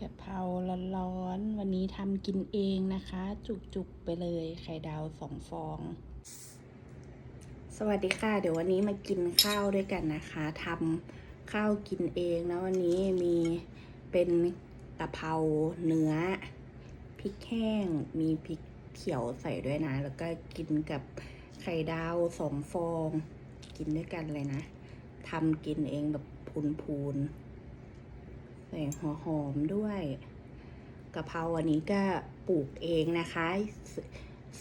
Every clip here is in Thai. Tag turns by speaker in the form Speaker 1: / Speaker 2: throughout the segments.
Speaker 1: กะเพราร้อนๆ วันนี้ทำกินเองนะคะ จุกๆ ไปเลยไข่ดาวสองฟอง สวัสดีค่ะ เดี๋ยววันนี้มากินข้าวด้วยกันนะคะทำข้าวกินเองนะวันนี้มีเป็นกะเพราเนื้อพริกแห้ง มีพริกเขียวใส่ด้วยนะ แล้วก็กินกับไข่ดาวสองฟอง กินด้วยกันเลยนะทำกินเองแบบพูนๆ ใส่หัวหอมด้วยกะเพราอันนี้ก็ปลูกเองนะคะซ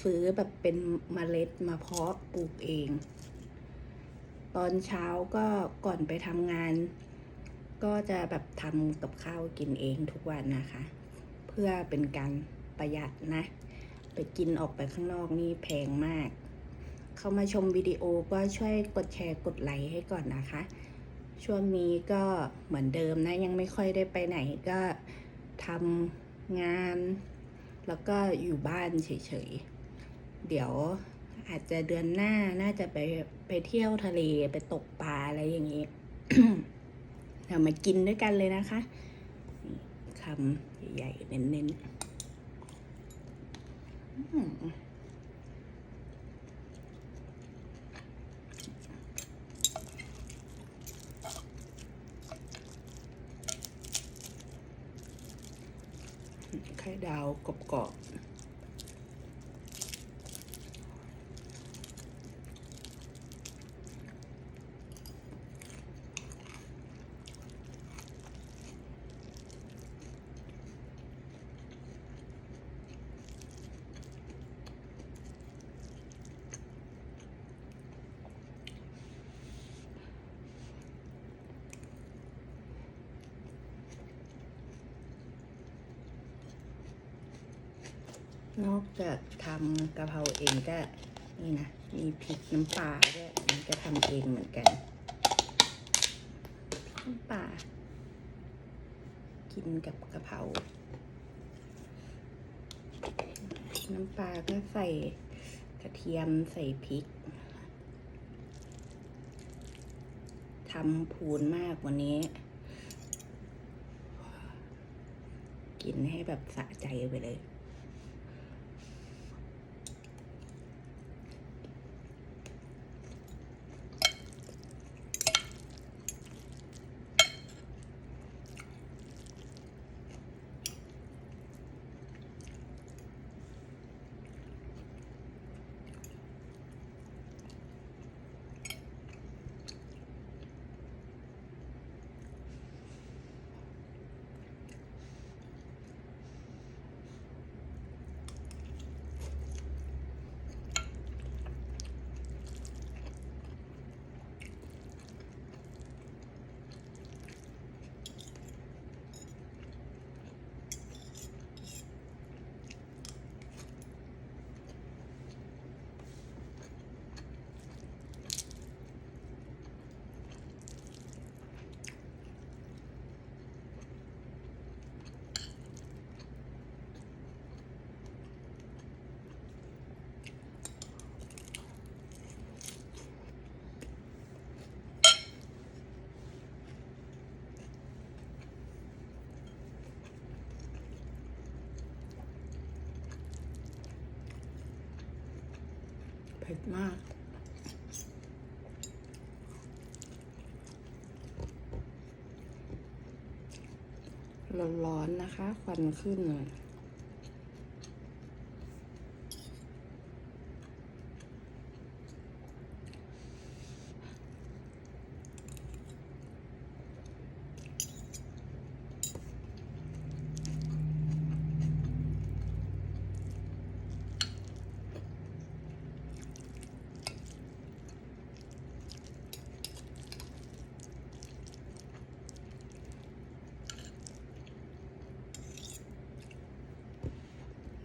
Speaker 1: ซื้อแบบเป็นเมล็ดมาเพาะปลูกเอง ตอนเช้าก็ก่อนไปทำงาน ก็จะแบบทำกับข้าวกินเองทุกวันนะคะ เพื่อเป็นการประหยัดนะ ไปกินออกไปข้างนอกนี่แพงมาก เข้ามาชมวิดีโอก็ช่วยกดแชร์กดไลค์ให้ก่อนนะคะ ช่วงนี้ก็เหมือนเดิมนะ ยังไม่ค่อยได้ไปไหนก็ทำงาน แล้วก็อยู่บ้านเฉยๆ เดี๋ยวอาจจะเดือนหน้าน่าจะไปไปเที่ยวทะเลไปตกปลาอะไรอย่างนี้เดี๋ยวมากินด้วยกันเลยนะคะคำใหญ่ๆเน้นๆอืม ไข่ ดาวกรอบๆ นอกจากทำกะเพราเองก็นี่นะ มีพริกน้ำปลาด้วยอันนี้ก็ทำเองเหมือนกันน้ำปลากินกับกะเพราน้ำปลาก็ใส่กระเทียมใส่พริกทำพูนมากวันนี้ กินให้แบบสะใจไปเลย ผ็ดมาก ร้อนๆนะคะ ควันขึ้นเลย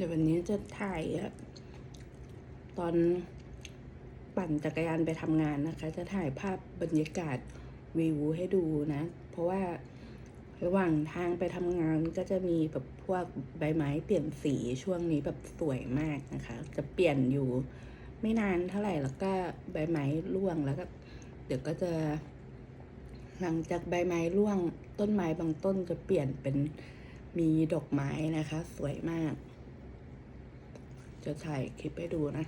Speaker 1: ดี๋ยววันนี้จะถ่ายอะตอนปั่นจักรยานไปทำงานนะคะ จะถ่ายภาพบรรยากาศวิวให้ดูนะ เพราะว่าระหว่างทางไปทำงานก็จะมีแบบพวกใบไม้เปลี่ยนสีช่วงนี้แบบสวยมากนะคะ จะเปลี่ยนอยู่ไม่นานเท่าไหร่แล้วก็ใบไม้ร่วงแล้วก็เดี๋ยวก็จะ หลังจากใบไม้ร่วงต้นไม้บางต้นจะเปลี่ยนเป็นมีดอกไม้นะคะ สวยมาก จะถ่ายคลิปให้ดูนะ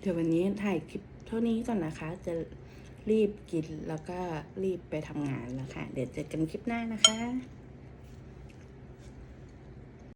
Speaker 1: เดี๋ยววันนี้ถ่ายคลิปเท่านี้ก่อนนะคะ จะรีบกินแล้วก็รีบไปทำงานแล้วค่ะ เดี๋ยวเจอกันคลิปหน้านะคะ